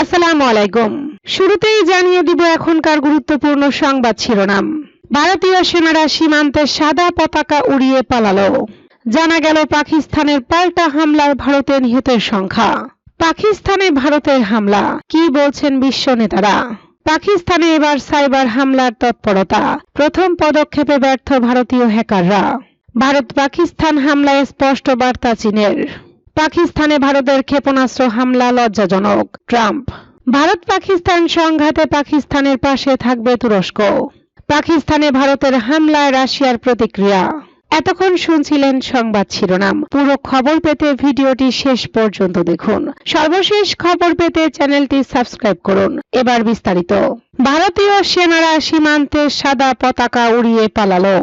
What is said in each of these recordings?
আসসালামু আলাইকুম। শুরুতেই জানিয়ে দিব এখনকার গুরুত্বপূর্ণ সংবাদ শিরোনাম। ভারতীয় সেনারা সীমান্তে সাদা পতাকা উড়িয়ে পালালো। জানা গেল পাকিস্তানের পাল্টা হামলায় ভারতে নিহতের সংখ্যা। পাকিস্তানে ভারতের হামলা, কি বলছেন বিশ্ব নেতারা? পাকিস্তানে এবার সাইবার হামলার তৎপরতা, প্রথম পদক্ষেপে ব্যর্থ ভারতীয় হ্যাকাররা। ভারত পাকিস্তান হামলায় স্পষ্ট বার্তা চীনের। পাকিস্তানে ভারতের ক্ষেপণাস্ত্র হামলা লজ্জাজনক। ট্রাম্প। ভারত পাকিস্তান সংঘাতে পাকিস্তানের পাশে থাকবে তুরস্ক। পাকিস্তানে ভারতের হামলায় রাশিয়ার প্রতিক্রিয়া। এতক্ষণ শুনছিলেন সংবাদ শিরোনাম। পুরো খবর পেতে ভিডিওটি শেষ পর্যন্ত দেখুন। সর্বশেষ খবর পেতে চ্যানেলটি সাবস্ক্রাইব করুন। এবার বিস্তারিত। ভারতীয় সেনারা সীমান্তে সাদা পতাকা উড়িয়ে পালালো।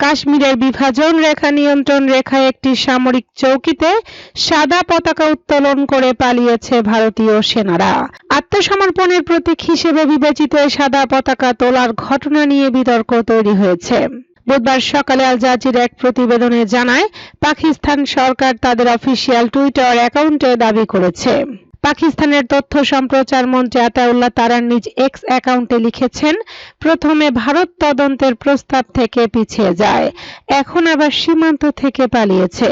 কাশ্মীরের বিভাজন রেখা নিয়ন্ত্রণ রেখায় একটি সামরিক চৌকিতে সাদা পতাকা উত্তোলন করে পালিয়েছে ভারতীয় সেনারা। আত্মসমর্পণের প্রতীক হিসেবে বিবেচিত সাদা পতাকা তোলার ঘটনা নিয়ে বিতর্ক তৈরি হয়েছে। বুধবার সকালে আল জাজির এক প্রতিবেদনে জানায়, পাকিস্তান সরকার তাদের অফিসিয়াল টুইটার অ্যাকাউন্টে দাবি করেছে। পাকিস্তানের তথ্য সম্প্রচার মন্ত্রী আতাউল্লাহ তারার নিজ এক্স অ্যাকাউন্টে লিখেছেন, প্রথমে ভারত তদন্তের প্রস্তাব থেকে পিছিয়ে যায়, এখন আবার সীমান্ত থেকে পালিয়েছে।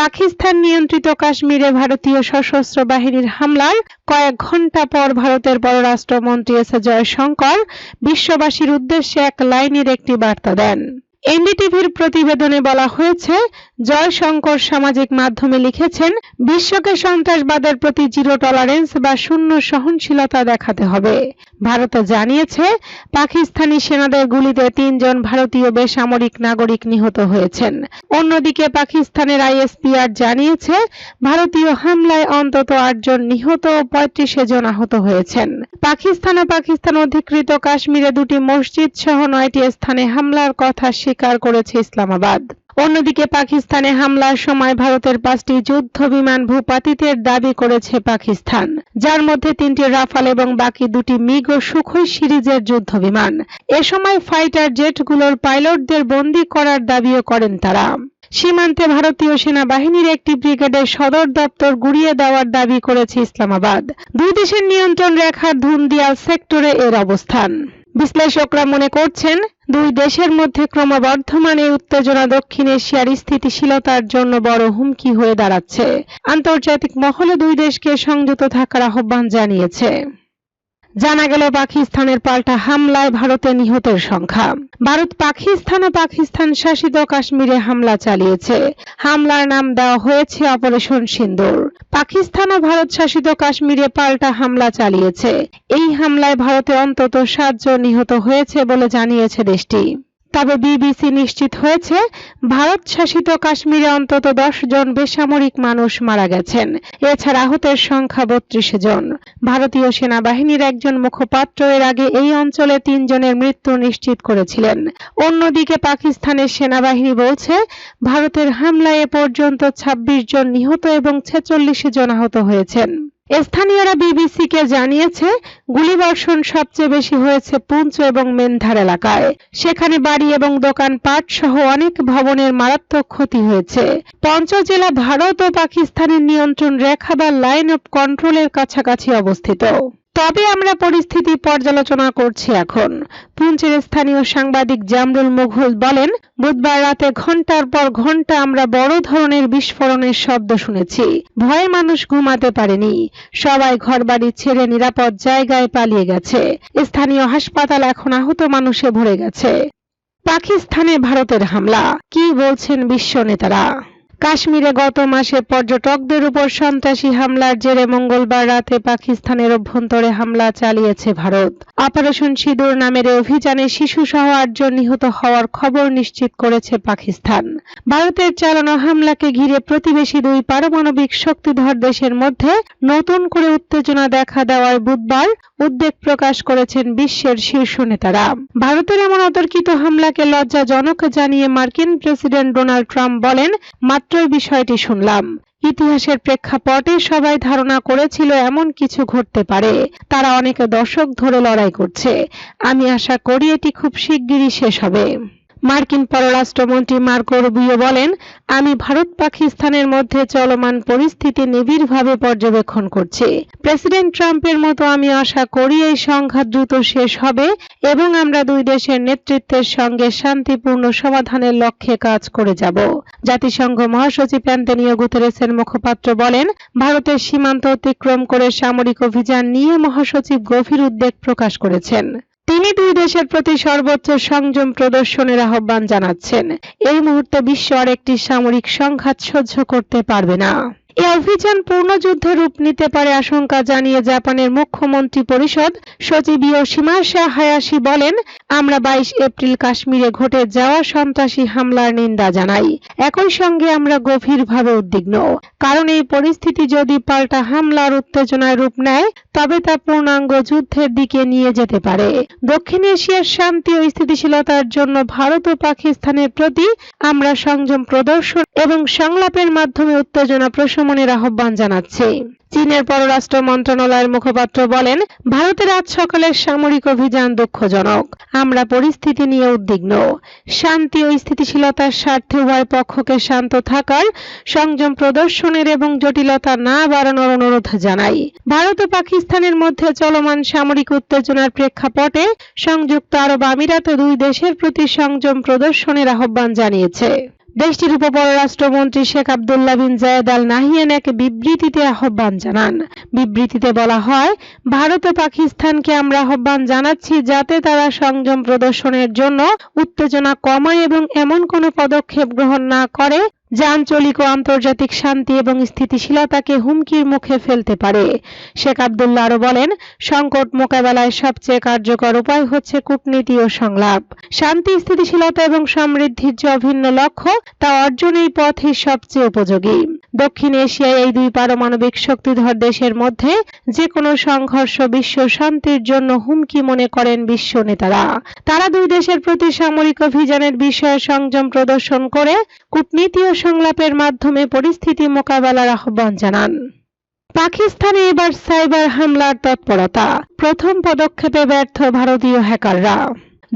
পাকিস্তান নিয়ন্ত্রিত কাশ্মীরে ভারতীয় সশস্ত্র বাহিনীর হামলার কয়েক ঘণ্টা পর ভারতের পররাষ্ট্রমন্ত্রী এস জয়শঙ্কর বিশ্ববাসীর উদ্দেশ্যে এক লাইনের একটি বার্তা দেন। এনডিটিভির প্রতিবেদনে বলা হয়েছে, জয়শঙ্কর সামাজিক মাধ্যমে লিখেছেন, বিশ্বকে সন্ত্রাসবাদের প্রতি জিরো টলারেন্স বা শূন্য সহনশীলতা দেখাতে হবে। ভারত জানিয়েছে, পাকিস্তানি সেনাদের গুলিতে তিনজন ভারতীয় বেসামরিক নাগরিক নিহত হয়েছেন। অন্যদিকে পাকিস্তানের আইএসপিআর জানিয়েছে, ভারতীয় হামলায় অন্তত আটজন নিহত ও পঁয়ত্রিশে জন আহত হয়েছেন। পাকিস্তান ও পাকিস্তান অধিকৃত কাশ্মীরে দুটি মসজিদ সহ নয়টি স্থানে হামলার কথা স্বীকার করেছে ইসলামাবাদ। অন্যদিকে পাকিস্তানে হামলার সময় ভারতের পাঁচটি যুদ্ধ বিমান ভূপাতিতের দাবি করেছে পাকিস্তান, যার মধ্যে তিনটি রাফাল এবং বাকি দুটি মিগ ও সুখই সিরিজের যুদ্ধ বিমান। এ সময় ফাইটার জেটগুলোর পাইলটদের বন্দী করার দাবিও করেন তারা। সীমান্তে ভারতীয় সেনাবাহিনীর একটি ব্রিগেডের সদর দপ্তর গুড়িয়ে দেওয়ার দাবি করেছে ইসলামাবাদ। দুই দেশের নিয়ন্ত্রণ রেখার ধুনদিয়াল সেক্টরে এর অবস্থান। বিশ্লেষকরা মনে করছেন দুই দেশের মধ্যে ক্রমবর্ধমান এই উত্তেজনা দক্ষিণ এশিয়ার স্থিতিশীলতার জন্য বড় হুমকি হয়ে দাঁড়াচ্ছে। আন্তর্জাতিক মহলে দুই দেশকে সংযত থাকার আহ্বান জানিয়েছে। জানা গেল পাকিস্তানের পাল্টা হামলায় ভারতে নিহতের সংখ্যা। ভারত পাকিস্তান ও পাকিস্তান শাসিত কাশ্মীরে হামলা চালিয়েছে। হামলার নাম দেওয়া হয়েছে অপারেশন সিন্দুর। পাকিস্তান ও ভারত শাসিত কাশ্মীরে পাল্টা হামলা চালিয়েছে। এই হামলায় ভারতে অন্তত সাতজন নিহত হয়েছে বলে জানিয়েছে দেশটি। তবে বিবিসি নিশ্চিত হয়েছে, ভারত শাসিত কাশ্মীরে অন্তত দশ জন বেসামরিক মানুষ মারা গেছেন। এছাড়া আহতের সংখ্যা বত্রিশ জন। ভারতীয় সেনাবাহিনীর একজন মুখপাত্র এর আগে এই অঞ্চলে তিনজনের মৃত্যু নিশ্চিত করেছিলেন। অন্যদিকে পাকিস্তানের সেনাবাহিনী বলছে, ভারতের হামলায় এ পর্যন্ত ২৬ জন নিহত এবং ছেচল্লিশ জন আহত হয়েছেন। স্থানীয়রা বিবিসিকে জানিয়েছে, গুলিবর্ষণ সবচেয়ে বেশি হয়েছে পুঞ্চ এবং মেন্ধার এলাকায়। সেখানে বাড়ি এবং দোকানপাট সহ অনেক ভবনের মারাত্মক ক্ষতি হয়েছে। পঞ্চ জেলা ভারত ও পাকিস্তানের নিয়ন্ত্রণ রেখা বা লাইন অব কন্ট্রোলের কাছাকাছি অবস্থিত। তবে আমরা পরিস্থিতি পর্যালোচনা করছি এখন। পুঞ্চের স্থানীয় সাংবাদিক জামরুল মুঘল বলেন, বুধবার রাতে ঘণ্টার পর ঘণ্টা আমরা বড় ধরনের বিস্ফোরণের শব্দ শুনেছি। ভয়ে মানুষ ঘুমাতে পারেনি। সবাই ঘরবাড়ি ছেড়ে নিরাপদ জায়গায় পালিয়ে গেছে। স্থানীয় হাসপাতাল এখন আহত মানুষে ভরে গেছে। পাকিস্তানে ভারতের হামলা। কি বলছেন বিশ্ব নেতারা? কাশ্মীরে গত মাসে পর্যটকদের উপর সন্ত্রাসী হামলার জেরে মঙ্গলবার রাতে পাকিস্তানের অভ্যন্তরে হামলা চালিয়েছে ভারত। অপারেশন সিঁদুর নামের অভিযানে শিশু সহ আটজন নিহত হওয়ার খবর নিশ্চিত করেছে পাকিস্তান। ভারতের চালানো হামলাকে ঘিরে প্রতিবেশী দুই পারমাণবিক শক্তিধর দেশের মধ্যে নতুন করে উত্তেজনা দেখা দেওয়ায় বুধবার উদ্বেগ প্রকাশ করেছেন বিশ্বের শীর্ষ নেতারা। ভারতের এমন অতর্কিত হামলাকে লজ্জাজনক জানিয়ে মার্কিন প্রেসিডেন্ট ডোনাল্ড ট্রাম্প বলেন মাত্রই বিষয়টি শুনলাম। ইতিহাসের প্রেক্ষাপটে সবাই ধারণা করেছিল এমন কিছু ঘটতে পারে। তারা অনেক দশক ধরে লড়াই করছে। আমি আশা করি এটি খুব শিগগিরই শেষ হবে। মার্কিন পররাষ্ট্রমন্ত্রী মার্কো রুবিও বলেন, আমি ভারত পাকিস্তানের মধ্যে চলমান পরিস্থিতি নিবিড়ভাবে পর্যবেক্ষণ করছি। প্রেসিডেন্ট ট্রাম্পের মতো আমি আশা করি এই সংঘাত দ্রুত শেষ হবে এবং আমরা দুই দেশের নেতৃত্বের সঙ্গে শান্তিপূর্ণ সমাধানের লক্ষ্যে কাজ করে যাব। জাতিসংঘ মহাসচিব অ্যান্তনিও গুতেরেসের মুখপাত্র বলেন, ভারতের সীমান্ত অতিক্রম করে সামরিক অভিযান নিয়ে মহাসচিব গভীর উদ্বেগ প্রকাশ করেছেন। তিনি দুই দেশের প্রতি সর্বোচ্চ সংযম প্রদর্শনের আহ্বান জানাচ্ছেন। এই মুহূর্তে বিশ্ব আর একটি সামরিক সংঘাত সহ্য করতে পারবে না। এই অভিযান পূর্ণযুদ্ধে রূপ নিতে পারে আশঙ্কা জানিয়ে জাপানের মুখ্যমন্ত্রী পরিষদ সচিব ইয়োশিমাসা হায়াশি বলেন, আমরা বাইশ এপ্রিল কাশ্মীরে ঘটে যাওয়া সন্ত্রাসী হামলার নিন্দা জানাই। একই সঙ্গে আমরা গভীরভাবে উদ্বিগ্ন। কারণ এই পরিস্থিতি যদি পাল্টা হামলার উত্তেজনায় রূপ নেয়, তবে তা পূর্ণাঙ্গ যুদ্ধের দিকে নিয়ে যেতে পারে। দক্ষিণ এশিয়ার শান্তি ও স্থিতিশীলতার জন্য ভারত ও পাকিস্তানের প্রতি আমরা সংযম প্রদর্শন এবং সংলাপের মাধ্যমে উত্তেজনা প্রশমনের আহ্বান জানাচ্ছি। চীনের পররাষ্ট্র মন্ত্রণালয়ের মুখপাত্র বলেন, ভারতের আজ সকালের সামরিক অভিযান দুঃখজনক। আমরা পরিস্থিতি নিয়ে উদ্বিগ্ন। শান্তি ও স্থিতিশীলতার স্বার্থে উভয় পক্ষকে শান্ত থাকার, সংযম প্রদর্শনের এবং জটিলতা না বাড়ানোর অনুরোধ জানাই। ভারত ও পাকিস্তানের মধ্যে চলমান সামরিক উত্তেজনার প্রেক্ষাপটে সংযুক্ত আরব আমিরাত দুই দেশের প্রতি সংযম প্রদর্শনের আহ্বান জানিয়েছে। দেশটির উপপররাষ্ট্রমন্ত্রী শেখ আবদুল্লাহ বিন জায়েদ আল নাহিয়ান এক বিবৃতিতে আহ্বান জানান। বিবৃতিতে বলা হয়, ভারত ও পাকিস্তানকে আমরা আহ্বান জানাচ্ছি যাতে তারা সংযম প্রদর্শনের জন্য উত্তেজনা কমায় এবং এমন কোনো পদক্ষেপ গ্রহণ না করে যা আঞ্চলিক ও আন্তর্জাতিক শান্তি এবং স্থিতিশীলতাকে হুমকির মুখে ফেলতে পারে। শেখ আবদুল্লাহ আরও বলেন, সংকট মোকাবেলায় সবচেয়ে কার্যকর উপায় হচ্ছে কূটনীতি ও সংলাপ। শান্তি, স্থিতিশীলতা এবং সমৃদ্ধির যে অভিন্ন লক্ষ্য, তা অর্জনেই পথই সবচেয়ে উপযোগী। দক্ষিণ এশিয়ায় এই দুই পারমাণবিক শক্তিধর দেশের মধ্যে যে কোনো সংঘর্ষ বিশ্ব শান্তির জন্য হুমকি মনে করেন বিশ্ব নেতারা। তারা দুই দেশের প্রতি সামরিক অভিযানের বিষয়ে সংযম প্রদর্শন করে, কূটনীতি ও সংলাপের মাধ্যমে পরিস্থিতি মোকাবেলার আহ্বান জানান। পাকিস্তানে এবার সাইবার হামলার তৎপরতা। প্রথম পদক্ষেপে ব্যর্থ ভারতীয় হ্যাকাররা।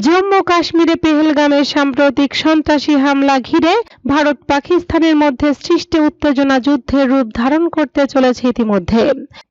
জম্মু কাশ্মীরে পেহেলগামে সাম্প্রতিক সন্ত্রাসী হামলা ঘিরে ভারত পাকিস্তানের মধ্যে সৃষ্টি উত্তেজনা যুদ্ধের রূপ ধারণ করতে চলেছে ইতিমধ্যে।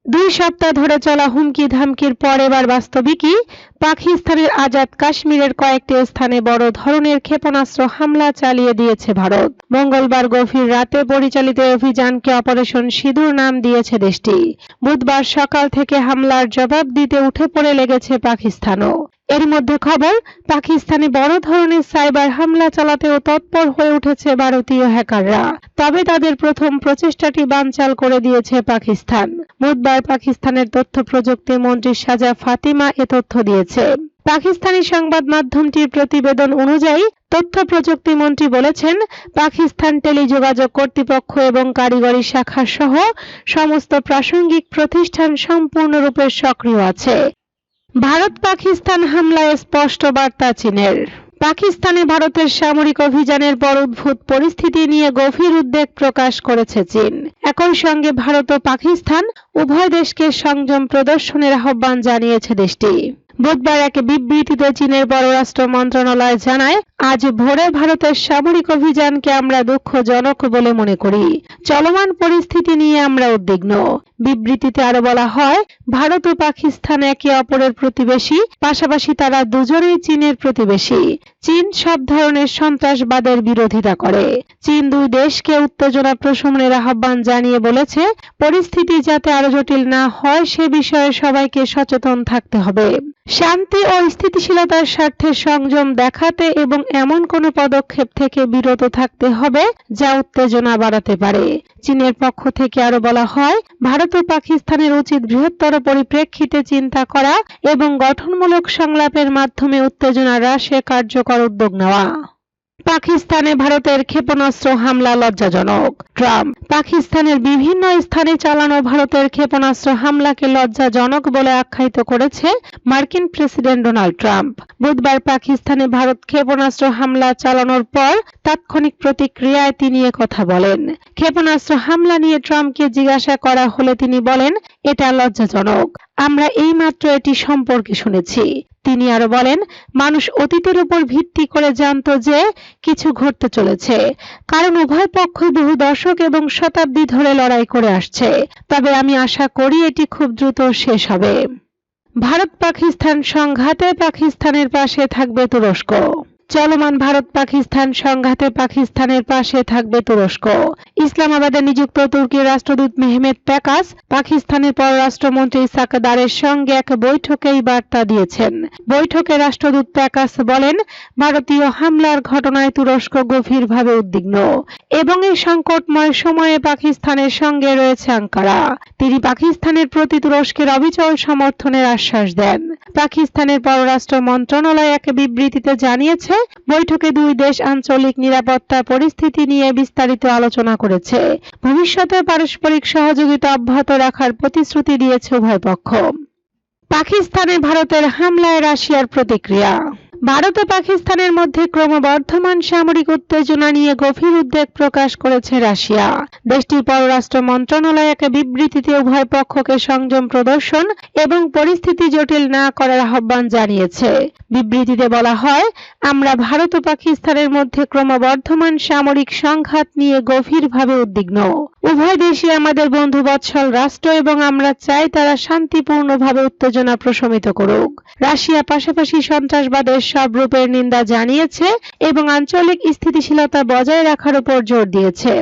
দুই সপ্তাহ ধরে চলা হুমকি ধামকির পর এবার বাস্তবিকই পাকিস্তানের আজাদ কাশ্মীরের কয়েকটি স্থানে বড় ধরনের ক্ষেপণাস্ত্র হামলা চালিয়ে দিয়েছে ভারত। মঙ্গলবার গভীর রাতে পরিচালিত অভিযানকে অপারেশন সিঁদুর নাম দিয়েছে দেশটি। বুধবার সকাল থেকে হামলার জবাব দিতে উঠে পড়ে লেগেছে পাকিস্তানও। এর মধ্যে খবর পাকিস্তানে বড় ধরনের সাইবার হামলা চালাতেও তৎপর হয়ে উঠেছে ভারতীয় হ্যাকাররা। তবে তাদের প্রথম প্রচেষ্টাটি বানচাল করে দিয়েছে পাকিস্তান। বুধবার পাকিস্তানের তথ্য প্রযুক্তি মন্ত্রী সাজা ফাতিমা এ তথ্য দিয়েছে। পাকিস্তানি সংবাদ মাধ্যমটির প্রতিবেদন অনুযায়ী, তথ্য প্রযুক্তি মন্ত্রী বলেছেন, পাকিস্তান টেলিযোগাযোগ কর্তৃপক্ষ এবং কারিগরি শাখা সহ সমস্ত প্রাসঙ্গিক প্রতিষ্ঠান সম্পূর্ণরূপে সক্রিয় আছে। ভারত পাকিস্তান হামলায় স্পষ্ট বার্তা চীনের। পাকিস্তানে ভারতের সামরিক অভিযানের পর উদ্ভূত পরিস্থিতি নিয়ে গভীর উদ্বেগ প্রকাশ করেছে চীন। একই সঙ্গে ভারত ও পাকিস্তান উভয় দেশকে সংযম প্রদর্শনের আহ্বান জানিয়েছে দেশটি। বুধবার এক বিবৃতিতে চীনের পররাষ্ট্র মন্ত্রণালয় জানায় আজ ভোরে ভারতের সামরিক অভিযানকে আমরা দুঃখজনক বলে মনে করি। চলমান পরিস্থিতি নিয়ে আমরা উদ্বিগ্ন। বিবৃতিতে আরও বলা হয়, ভারত ও পাকিস্তান একে অপরের প্রতিবেশী, পাশাপাশি তারা দুজনেই চীনের প্রতিবেশী। চীন সব ধরনের সন্ত্রাসবাদের বিরোধিতা করে। চীন দুই দেশকে উত্তেজনা প্রশমনের আহ্বান জানিয়ে বলেছে, পরিস্থিতি যাতে আরও জটিল না হয় সে বিষয়ে সবাইকে সচেতন থাকতে হবে। শান্তি ও স্থিতিশীলতার স্বার্থে সংযম দেখাতে এবং এমন কোনো পদক্ষেপ থেকে বিরত থাকতে হবে যা উত্তেজনা বাড়াতে পারে। চীনের পক্ষ থেকে আরও বলা হয়, ভারত ও পাকিস্তানের উচিত বৃহত্তর পরিপ্রেক্ষিতে চিন্তা করা এবং গঠনমূলক সংলাপের মাধ্যমে উত্তেজনা হ্রাসে কার্যকর উদ্যোগ নেওয়া। পাকিস্তানে ভারতের ক্ষেপণাস্ত্র হামলা লজ্জাজনক। ট্রাম্প, পাকিস্তানের বিভিন্ন স্থানে চালানো ভারতের ক্ষেপণাস্ত্র হামলাকে লজ্জাজনক বলে আখ্যায়িত করেছে মার্কিন প্রেসিডেন্ট ডোনাল্ড ট্রাম্প। বুধবার পাকিস্তানে ভারত ক্ষেপণাস্ত্র হামলা চালানোর পর তাৎক্ষণিক প্রতিক্রিয়ায় তিনি কথা বলেন। ক্ষেপণাস্ত্র হামলা নিয়ে ট্রাম্পকে জিজ্ঞাসা করা হলে তিনি বলেন এটা লজ্জাজনক। আমরা এইমাত্র এটি সম্পর্কে শুনেছি। তিনি আরও বলেন, মানুষ অতীতের উপর ভিত্তি করে জানতো যে কিছু ঘটতে চলেছে। কারণ উভয় পক্ষই বহু দশক এবং শতাব্দী ধরে লড়াই করে আসছে। তবে আমি আশা করি এটি খুব দ্রুত শেষ হবে। ভারত পাকিস্তান সংঘাতে পাকিস্তানের পাশে থাকবে তুরস্ক। চলমান ভারত পাকিস্তান সংঘাতে পাকিস্তানের পাশে থাকবে তুরস্ক। ইসলামাবাদে নিযুক্ত তুর্কির রাষ্ট্রদূত মেহমেদ প্যাকাস পাকিস্তানের পররাষ্ট্রমন্ত্রী সাকাদারের সঙ্গে এক বৈঠকে এই বার্তা দিয়েছেন। বৈঠকে রাষ্ট্রদূত প্যাকাস বলেন, ভারতীয় হামলার ঘটনায় তুরস্ক গভীরভাবে উদ্বিগ্ন এবং এই সংকটময় সময়ে পাকিস্তানের সঙ্গে রয়েছে আঙ্কারা। তিনি পাকিস্তানের প্রতি তুরস্কের অবিচল সমর্থনের আশ্বাস দেন। পাকিস্তানের পররাষ্ট্র মন্ত্রণালয় এক বিবৃতিতে জানিয়েছে বৈঠকে দুই দেশ আঞ্চলিক নিরাপত্তা পরিস্থিতি নিয়ে বিস্তারিত আলোচনা করেছে। ভবিষ্যতে পারস্পরিক সহযোগিতা অব্যাহত রাখার প্রতিশ্রুতি দিয়েছে উভয় পক্ষ। পাকিস্তানে ভারতের হামলায় রাশিয়ার প্রতিক্রিয়া। ভারত ও পাকিস্তানের মধ্যে ক্রমবর্ধমান সামরিক উত্তেজনা নিয়ে গভীর উদ্বেগ প্রকাশ করেছে রাশিয়া। দেশটির পররাষ্ট্র মন্ত্রণালয় এক বিবৃতিতে উভয় পক্ষকে সংযম প্রদর্শন এবং পরিস্থিতি জটিল না করার আহ্বান জানিয়েছে। বিবৃতিতে বলা হয়, আমরা ভারত ও পাকিস্তানের মধ্যে ক্রমবর্ধমান সামরিক সংঘাত নিয়ে গভীরভাবে উদ্বিগ্ন। উভয় দেশই আমাদের বন্ধু বৎসল রাষ্ট্র এবং আমরা চাই তারা শান্তিপূর্ণভাবে উত্তেজনা প্রশমিত করুক। রাশিয়া পাশাপাশি সন্ত্রাসবাদের সব রূপের নিন্দা জানিয়েছে এবং আঞ্চলিক স্থিতিশীলতা বজায় রাখার উপর জোর দিয়েছে।